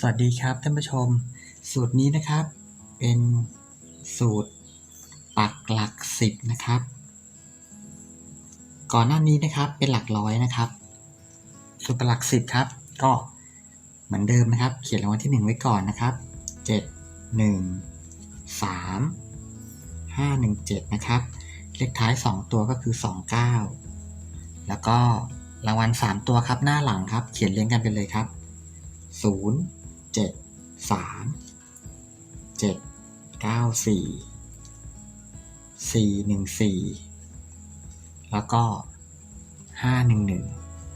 สวัสดีครับท่านผู้ชม สูตรนี้นะครับ เป็นสูตรปักหลักสิบนะครับ ก่อนหน้านี้นะครับเป็นหลักร้อยนะครับ สูตรปักหลักสิบครับ ก็เหมือนเดิมนะครับ เขียนรางวัลที่หนึ่งไว้ก่อนนะครับเจ็ดหนึ่งสามห้าหนึ่งเจ็ดนะครับ เลขท้ายสองตัวก็คือสองเก้าแล้วก็รางวัลสามตัวครับหน้าหลังครับ เขียนเรียงกันไปเลยครับศูนย์ เจ็ดสามเจ็ดเก้าสี่สี่หนึ่งสี่แล้วก็ห้าหนึ่งหนึ่ง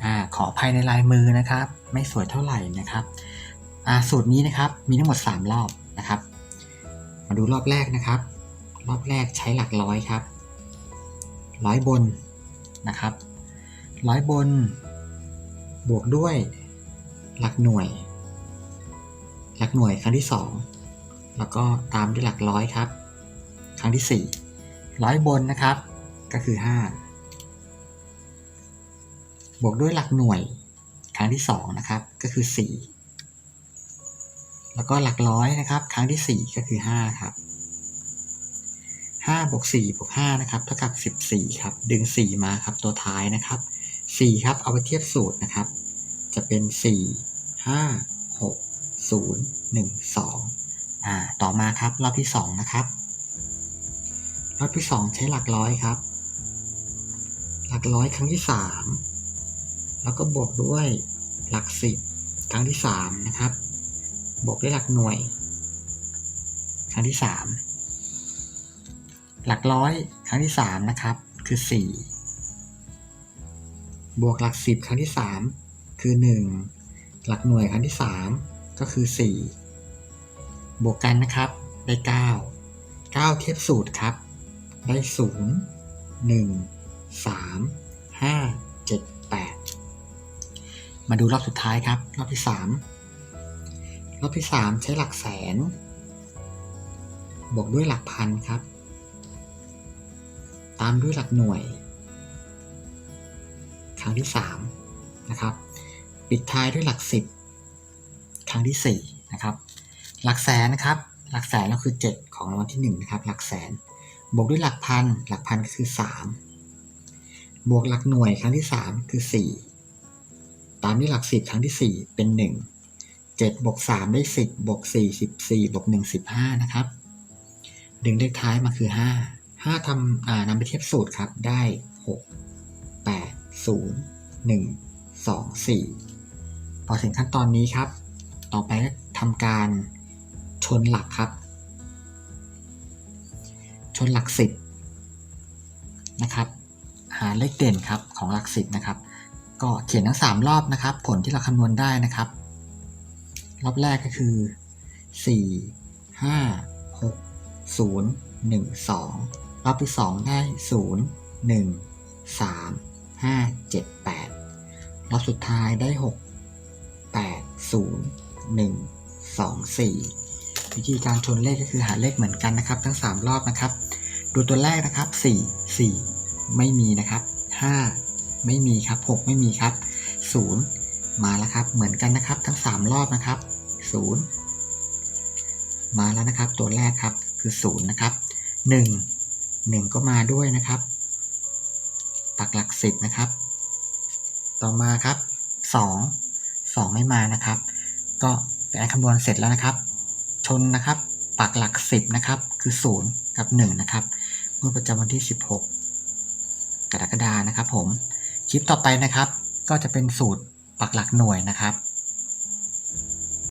อ่าขออภัยในลายมือนะครับ ไม่สวยเท่าไหร่นะครับอ่าสูตรนี้นะครับมีทั้งหมด3รอบนะครับ มาดูรอบแรกนะครับ รอบแรกใช้หลักร้อยครับร้อยบนนะครับร้อยบน บวกด้วยหลักหน่วย หลักหน่วยครั้งที่ 2 แล้วก็ตามด้วยหลักร้อยครับ ครั้งที่ 4 ร้อยบนนะครับ ก็คือ 5 บวกด้วยหลักหน่วยครั้งที่ 2 นะครับ ก็คือ 4 แล้วก็หลักร้อยนะครับ ครั้งที่ 4 ก็คือ 5 ครับ5บวก4บวก5นะครับเท่ากับ 14 ครับ ดึง 4 มาครับ ตัวท้ายนะครับ 4 ครับ เอาไปเทียบสูตรนะครับ จะเป็น 4 5 6 0 1 2อ่าต่อมาครับรอบที่ 2 นะครับ รอบที่ 2 ใช้หลักร้อยครับ หลักร้อยครั้งที่ 3 แล้วก็บวกด้วยหลัก 10 ครั้งที่ 3 นะครับ บวกด้วยหลักหน่วย ครั้งที่ 3 หลักร้อยครั้งที่ 3 นะครับ คือ 4 บวกหลัก 10 ครั้งที่ 3 คือ 1 หลักหน่วยครั้งที่ 3 ก็คือ 4 บวกกันนะครับ ได้ 9 9 เทียบสูตรครับ ได้ 0 1 3 5 7 8 มาดูรอบสุดท้ายครับ รอบที่ 3 รอบที่ 3 ใช้หลักแสน บวกด้วยหลักพันครับ ตามด้วยหลักหน่วย ครั้งที่ 3 นะครับ ปิดท้ายด้วยหลัก 10 ครั้งที่4นะครับหลักแสนนะครับหลักแสนก็คือ 7 ของรางวัลที่1นะครับหลักแสน บวกด้วยหลักพันหลักพันก็คือ 3 บวกหลักหน่วยครั้งที่ 3 คือ 4 ตามด้วยหลัก10ครั้งที่ 4 เป็น 1 7บวก3ได้ 10บวก4 14บวก1 15นะครับดึงเลขท้ายมาคือ 5 5ทำอ่านำไปเทียบสูตรครับได้ 6 8 0 1 2 4 พอถึงขั้นตอนนี้ครับ ต่อไปทำการชนหลักครับ ชนหลักสิบนะครับ หาเลขเด่นครับของหลักสิบนะครับ ก็เขียนทั้ง 3 รอบนะครับ ผลที่เราคำนวณได้นะครับ รอบแรกก็คือ 4 5 6 0 1 2 รอบที่ 2 ได้ 0 1 3 5 7 8รอบสุดท้ายได้ 6 8 0 1 2 4 วิธีการชนเลขก็คือหาเลขเหมือนกันนะครับ ทั้ง 3 รอบนะครับ ดูตัวแรกนะครับ 4 4 ไม่มีนะครับ 5 ไม่มีครับ 6 ไม่มีครับ 0 มาแล้วครับ เหมือนกันนะครับ ทั้ง 3 รอบนะครับ 0 มาแล้วนะครับ ตัวแรกครับคือ 0 นะครับ 1 1 ก็มาด้วยนะครับ ปักหลัก 10 นะครับ ต่อมาครับ 2 2 ไม่มานะครับ ก็เป็นการคำนวณเสร็จแล้วนะครับ ชนนะครับปักหลัก 10 นะครับ คือ 0 กับ 1 นะครับงวดประจำวันที่ 16 กรกฎานะครับผม คลิปต่อไปนะครับ ก็จะเป็นสูตรปักหลักหน่วยนะครับ